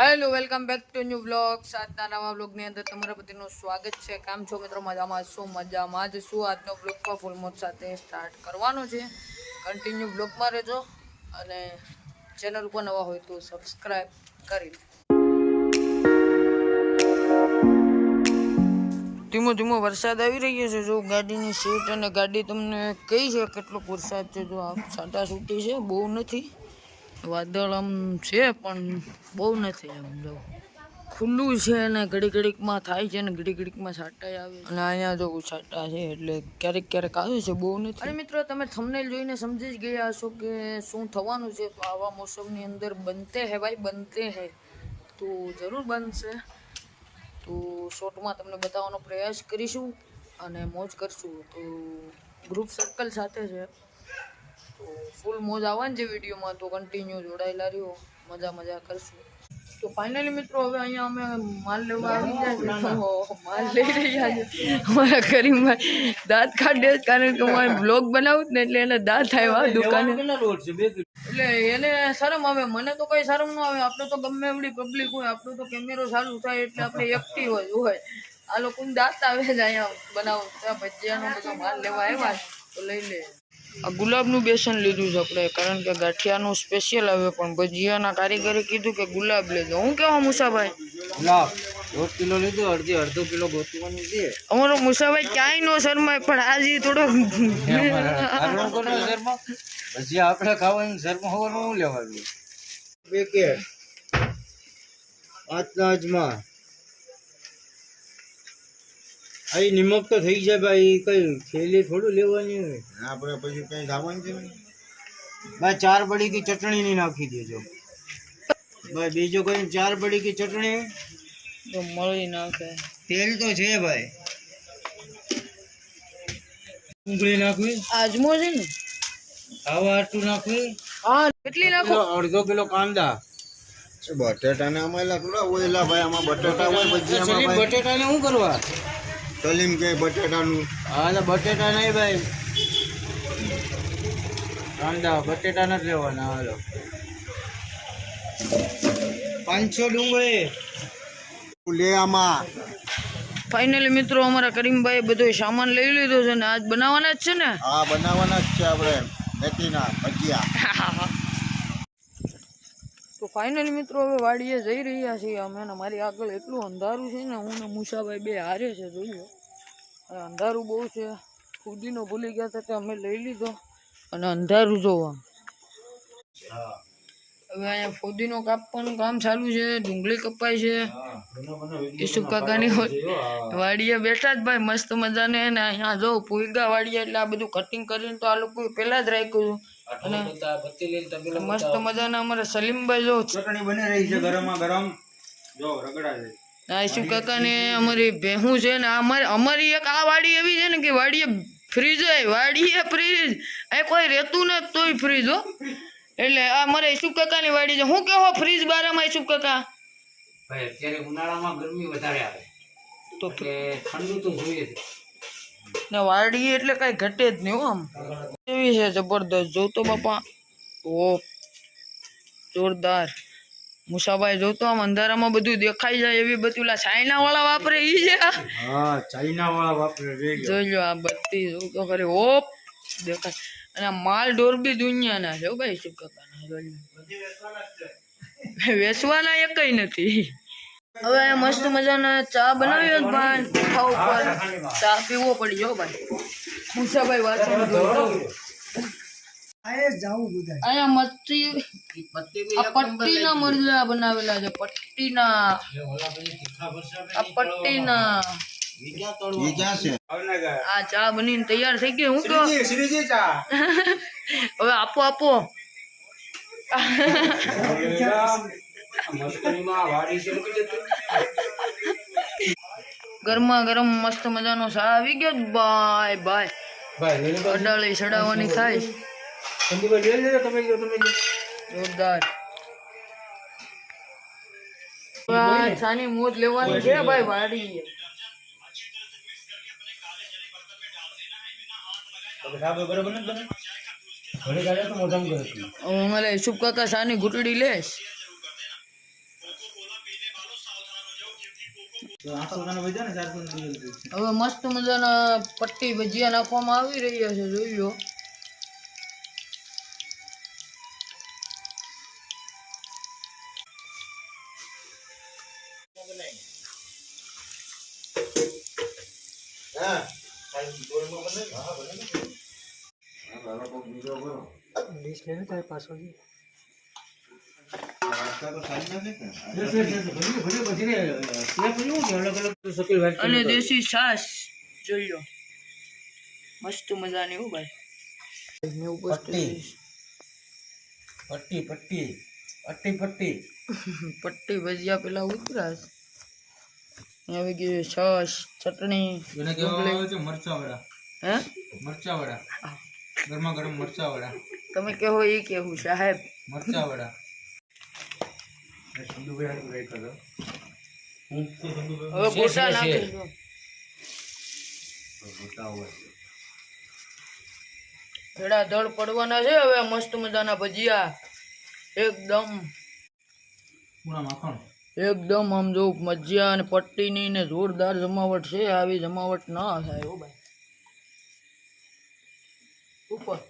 Hello welcome back to new blog આજના નવા બ્લોગની અંદર તમારા બધાનું સ્વાગત છે. કામ છો મિત્રો? મજામાં શું મજામાં જ શું આજનો બ્લોગ પણ ફૂલ મોજ સાથે સ્ટાર્ટ કરવાનો છે. કન્ટિન્યુ બ્લોગમાં રહેજો અને ચેનલ ઉપર નવા હોય તો સબસ્ક્રાઈબ કરી ધીમો ધીમો વરસાદ આવી રહ્યો છે. જો ગાડીની સીટ અને ગાડી તમને કઈ છે કેટલો વરસાદ છે. જો આમ છાંટા છૂટી છે, બહુ નથી. વાદળ આમ છે, પણ બહુ નથી એમ, જો. ખુલ્લું છે અને ઘડી ઘડીકમાં થાય છે અને ઘડી ઘડીકમાં છાંટા આવે અને અહીંયા જો છાંટા છે, એટલે ક્યારેક ક્યારેક આવે છે, બહુ નથી. અને મિત્રો, તમે થંબનેલ જોઈને સમજી જ ગયા હશો કે શું થવાનું છે. તો આવા મોસમની અંદર બનતે હે ભાઈ, બનતે હે. તો જરૂર બનશે. તો શોર્ટમાં તમને બતાવવાનો પ્રયાસ કરીશું અને મોજ કરશું. તો ગ્રુપ સર્કલ સાથે છે તો ફૂલ મોજ આવવાની છે વિડીયોમાં તો કન્ટિન્યુ જોડાયેલા રહ્યો. મજા મજા કરશું. તો ફાઇનલી મિત્રો હવે અહીંયા અમે માલ લેવા આવી ગયા છે. માલ લઈ રહ્યા છે. અમારા કરીમભાઈ દાંત કાઢે કારણ કે અમારે બ્લોગ બનાવું ને એટલે એને દાંત આવ્યા દુકાને. એટલે એને શરમ આવે. મને તો કઈ શરમ ન આવે. આપણે તો ગમે એવડી પબ્લિક હોય આપણો તો કેમેરો ચાલુ થાય એટલે આપણે એકટી હોય હોય આ લોકોને દાંત આવે છે અહીંયા બનાવું ત્યાં ભજીયાનો બધો માલ લેવા આવ્યા તો લઈ લે. આ ગુલાબનું બેસન લીધું છે આપણે કારણ કે ગાંઠિયાનું સ્પેશિયલ આવે પણ ભજીયાના કારીગરે કીધું કે ગુલાબ લેજો. હું કેવા મુસાભાઈ? ગુલાબ દોઢ કિલો લીધું અડધી અડધો કિલો ગોતવાનું છે. અમારો મુસાભાઈ ક્યાંય નો શરમાય પણ આજે થોડો શરમા કોનો શર્મા પછી આપણે ખાવાનું શર્મા હોવાનું લેવાનું? પેકેટ પાંચના અજમા અહીં નિમક તો થઈ જાય ભાઈ કઈ થેલી થોડું લેવાની હોય. આપણે પછી કઈ જવાનું છે ભાઈ ચાર બડી કી ચટણી ની નાખી દેજો. ભાઈ બીજું કઈ ચાર બડી કી ચટણી. તો મળી નાખે. તેલ તો છે ભાઈ. ડુંગળી નાખવી. આજમો છે ને? આવા આટલું નાખવી. હા કેટલી નાખો? અડધો કિલો કાંદા. બટેટા ને આમાં એલા થોડા હોય એલા ભાઈ આમાં બટેટા હોય ને બટેટાને શું કરવા? સલીમ કે બટેટાનું? હા તો બટેટા નહીં ભાઈ. કાંદા બટેટા નથી લેવાના હાલો. પાંચસો ડુંગળી. લે આમાં. ફાઇનલી મિત્રો અમારા કરીમભાઈ બધો સામાન લઈ લીધો છે ને આજ બનાવવાના જ છે ને? હા બનાવવાના જ છે આપણે. મેથીના ભજીયા. તો ફાઇનલી મિત્રો હવે વાડીએ જઈ રહ્યા છીએ. અમે ને મારી આગળ એટલું અંધારું છે ને હું ને મુસાભાઈ બે હારે છે જોઈએ. અને અંધારું બહુ છે. ખુદીનો ભૂલી ગયા હતા તે અમે લઈ લીધો અને અંધારું જોવા. હવે અહીંયા ફુદીનો કાપવાનું કામ ચાલુ છે ડુંગળી કપાય છે. ઈસુ કાકાની વાડીએ બેઠા જ ભાઈ મસ્ત મજાને. ને અહીંયા જો પુઈગા વાડીએ એટલે આ બધું કટિંગ કરીને તો આ લોકો પહેલાં જ રાખ્યું અને મસ્ત મજાના અમારા સલીમભાઈ જો. ચટણી બની રહી છે ગરમમાં ગરમ. જો રગડા છે. આ ઈસુ કાકાને અમારી ભેહું છે ને અમારી અમારી એક આ વાડી એવી છે ને કે વાડીએ ફ્રીજ હોય વાડીએ ફ્રીજ. અહીં કોઈ રહેતું ને તોય ફ્રીજ હો. એટલે આ મારે ઈસુ કાકાની વાડી છે. હું કેવો ફ્રીજ બારામાં ઈસુ કાકા? ભાઈ અત્યારે ઉનાળામાં ગરમી વધારે આવે. તો ઠંડુ તો જોઈએ જ. ને વાડી એટલે કઈ ઘટે જ નહીં આમ. એવી છે જબરદસ્ત. જોતો બાપા. ઓ જોરદાર. મુસાભાઈ જોતો આમ અંધારામાં બધું દેખાઈ જાય એવી બધી ઓલા ચાઇના વાળા વાપરે ઈ છે. હા ચાઇના વાળા વાપરે લો આ બત્તી જોતો ખરી. ઓપ દેખાય. અને માલ ઢોર બી દુનિયાના છે ભાઈ શું કાકાના. વેચવાના એકય નથી. હવે મસ્ત મજાના ચા બનાવ્યો ભાઈ પંખા ઉપર. ચા પીવો પડી જો ભાઈ. મુસાભાઈ વાંચી અહીંયા મચ્છી પટ્ટીના મરજા બનાવેલા છે પટ્ટીના. આ પટ્ટીના. આ ચા બનીને તૈયાર થઈ ગઈ હું તો હવે આપો આપો. મસ્કરીમાં વાડી છે મૂકી દેતું. ગરમા ગરમ મસ્ત મજાનો સા આવી ગયો બાય બાય. ભાઈ અડાળી સડાવવાની થાય. સંદીપભાઈ લઈ લેજો તમે તમે જોરદાર. આ મોજ લેવાની છે ભાઈ વાડી. અમારે શુભ કાકા સાની ઘૂંટડી લેશ. હવે મસ્ત મજાના પટ્ટી ભજીયા નાખવામાં આવી રહ્યા છે જોઈ લો. અને દેશી છાસ જોઈ લો. મસ્ત મજાની હો ભાઈ. પટ્ટી. પટ્ટી પટ્ટી. પટ્ટી પટ્ટી. પટ્ટી ભજીયા પેલા ઉતરા છે આવી ગયું છાશ ચટણી એને આવે છે મરચા વડા હે? મરચા વડા ગરમા ગરમ મરચા વડા તમે કહો એ કેવું સાહેબ? મરચા વડા હવે મસ્ત મજાના ભજીયા. એકદમ. એકદમ આમ જો મજ્જા અને પટ્ટીની ને જોરદાર જમાવટ છે આવી જમાવટ ના થાય એવું ઉપર.